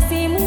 decimos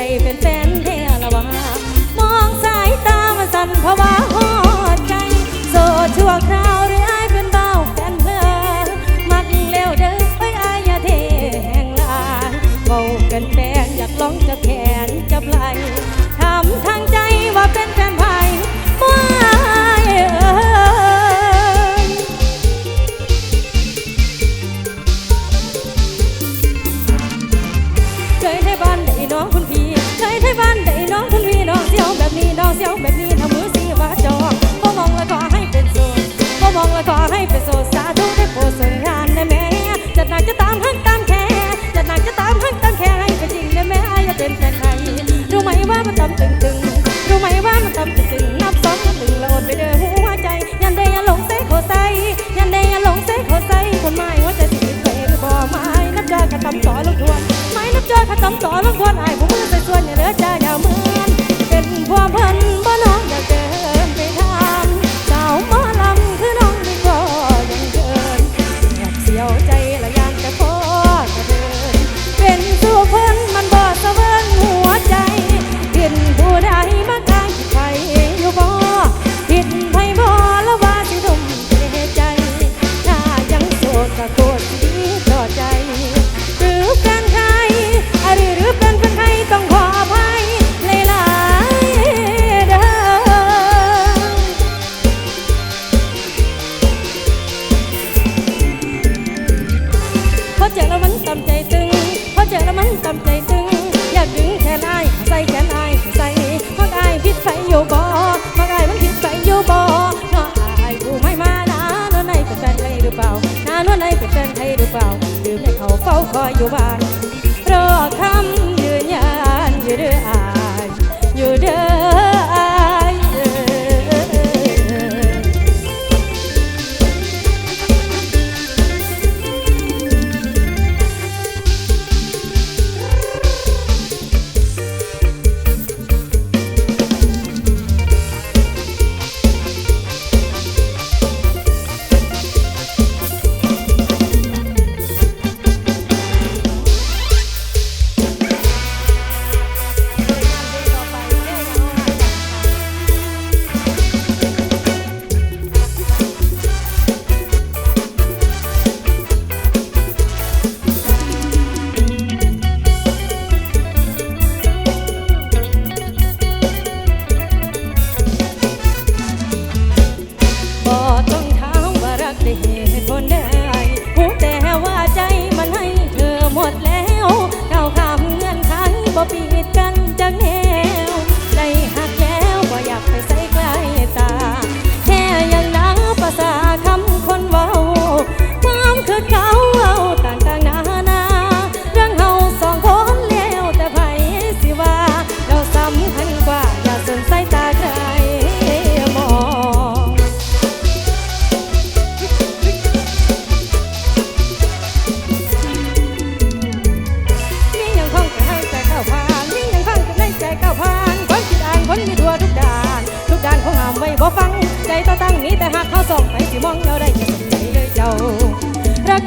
ได้เป็นแฟนแท้ลวามองสายตามัสันเพวาำสอนลงทวนไม่นับเจอข้าจำสอนลงทวนไอ้ผู้มือใส่ส่วนเนี่ยเลือจ้าอย่ามือ คอยอยู่บ้าน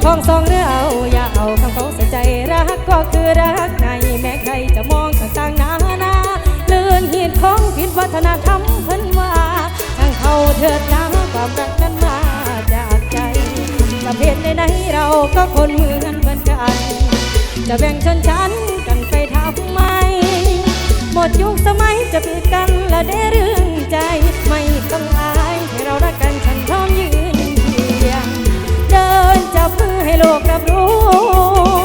ทองสองเรือเอาอย่าเอาคำเขาใส่ใจรักก็คือรักในแม้ใครจะมองต่างๆนานาเลื่อนเหตุของผิดวัฒนธรรมพิ่นว่าทางเขาเถิดนะความรักนั้นมาจากใจประเภทในไหนเราก็คนเหมือนเหมือนกัน จะแบ่งชนชั้นกันไปทำไมหมดยุคสมัยจะปิดกันละได้เรื่องใจไม่ต้องอา รับมือให้โลกรับรู้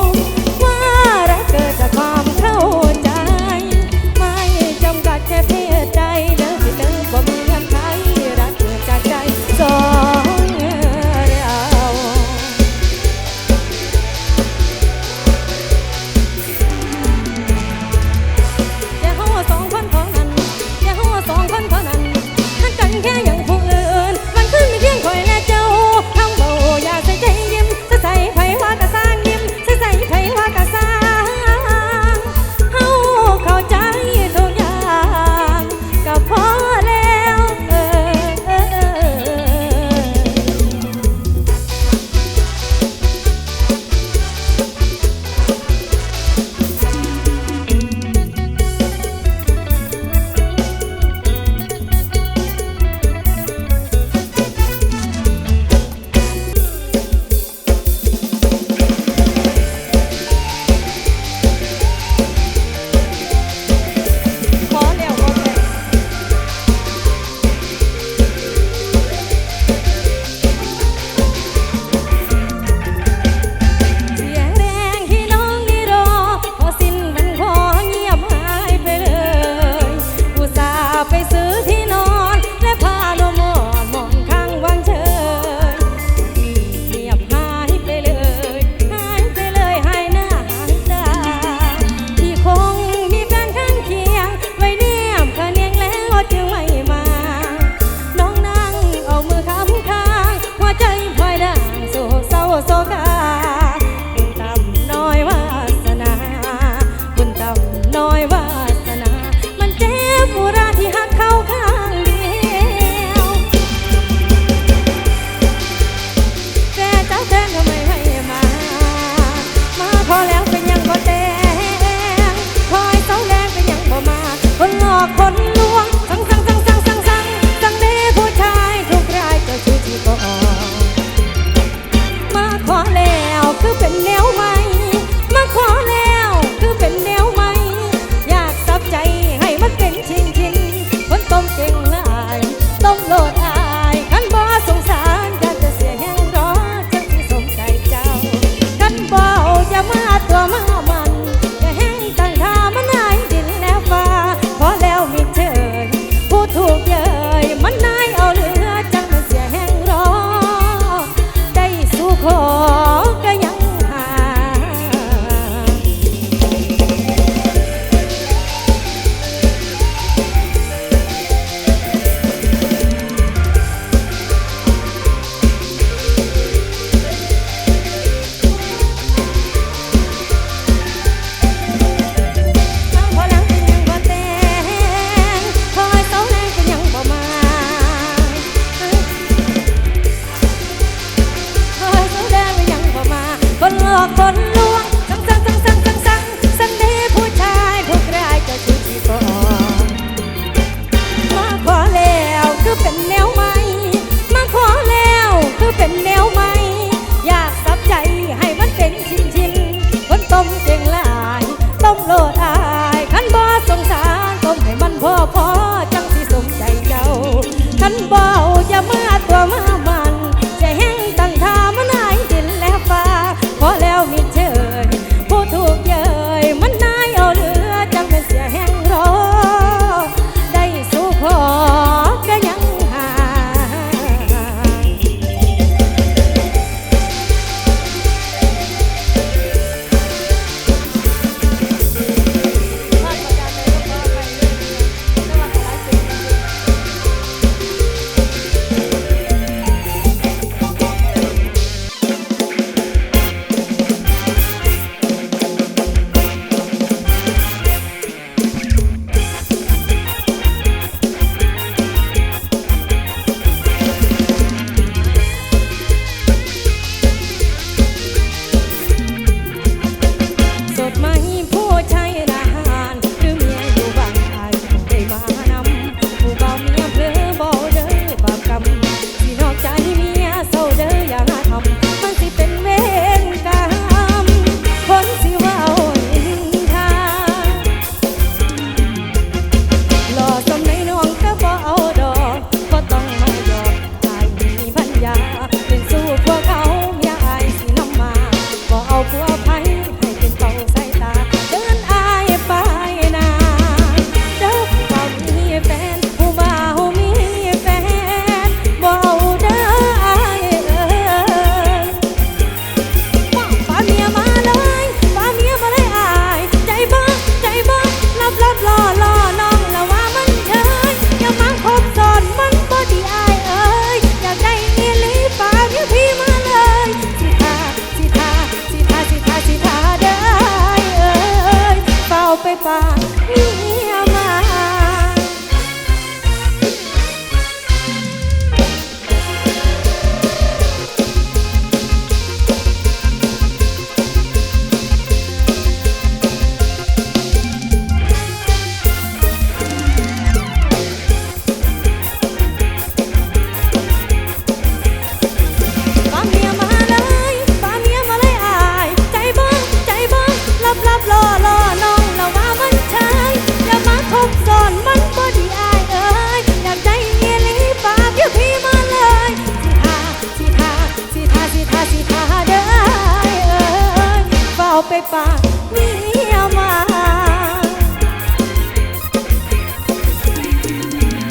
ฝาไปป่าเมียมา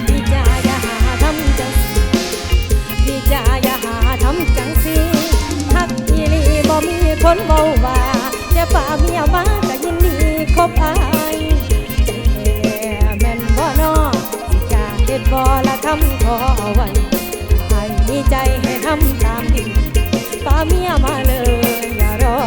พี่จาอย่าหาทำจังสิพี่จาอย่าหาทำจังสิทักอีหลีบ่มีคนเบาว่าแต่ป่าเมียมาก็ยินดีคบอายใจแท้แม่นบ่นอสิจาเด็ดบ่ละคำขอไว้ให้ใจให้ทำตามดีป่าเมียมาเลยอย่ารอ